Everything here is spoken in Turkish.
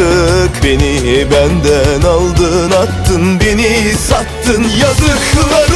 artık Beni benden aldın attın Beni sattın. Yazıklar